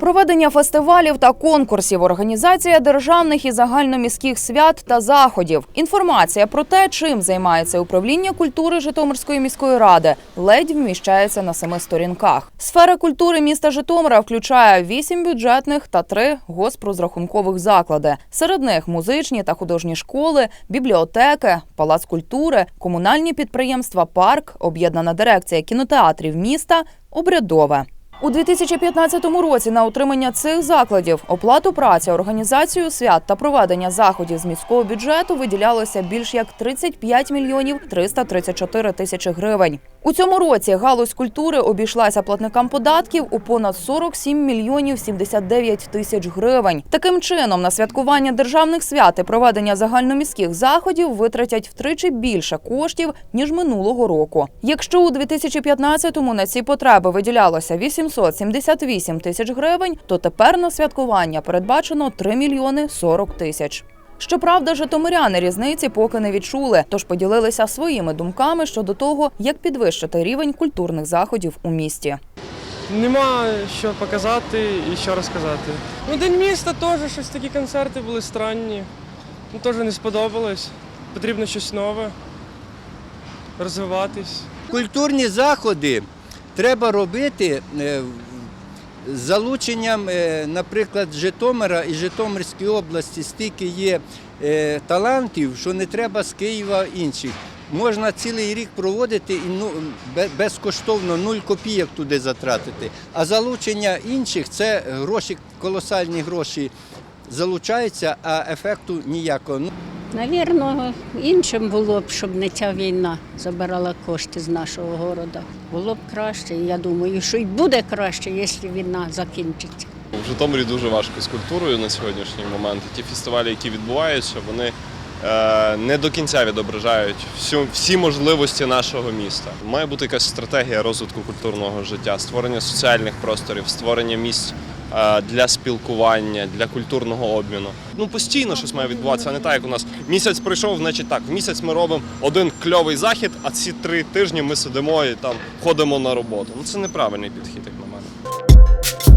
Проведення фестивалів та конкурсів, організація державних і загальноміських свят та заходів. Інформація про те, чим займається управління культури Житомирської міської ради, ледь вміщається на семи сторінках. Сфера культури міста Житомира включає вісім бюджетних та три госпрозрахункових заклади. Серед них музичні та художні школи, бібліотеки, палац культури, комунальні підприємства, парк, об'єднана дирекція кінотеатрів міста, обрядове. У 2015 році на утримання цих закладів, оплату праці, організацію свят та проведення заходів з міського бюджету виділялося більш як 35 мільйонів 334 тисячі гривень. У цьому році галузь культури обійшлася платникам податків у понад 47 мільйонів 79 тисяч гривень. Таким чином, на святкування державних свят і проведення загальноміських заходів витратять втричі більше коштів ніж минулого року. Якщо у 2015-му на ці потреби виділялося 878 тисяч гривень, то тепер на святкування передбачено 3 мільйони 40 тисяч. Щоправда, житомиряни різниці поки не відчули, тож поділилися своїми думками щодо того, як підвищити рівень культурних заходів у місті. Нема що показати і що розказати. Ну, День міста теж щось такі концерти були странні. Ну, теж не сподобалось. Потрібно щось нове, розвиватись. Культурні заходи треба робити е, з залученням, е, наприклад, Житомира і Житомирської області стільки є е, талантів, що не треба з Києва інших. Можна цілий рік проводити і ну, безкоштовно нуль копійок туди затратити. А залучення інших це гроші, колосальні гроші залучаються, а ефекту ніякого. Навірно, іншим було б, щоб не ця війна забирала кошти з нашого города. Було б краще. І Я думаю, що й буде краще, якщо війна закінчиться. В Житомирі дуже важко з культурою на сьогоднішній момент. Ті фестивалі, які відбуваються, вони е, не до кінця відображають всю, всі можливості нашого міста. Має бути якась стратегія розвитку культурного життя, створення соціальних просторів, створення місць. Е, Для спілкування, для культурного обміну. Ну постійно щось має відбуватися, а не так, як у нас місяць пройшов, значить так, в місяць ми робимо один кльовий захід, а ці три тижні ми сидимо і там ходимо на роботу. Ну це неправильний підхід, як на мене.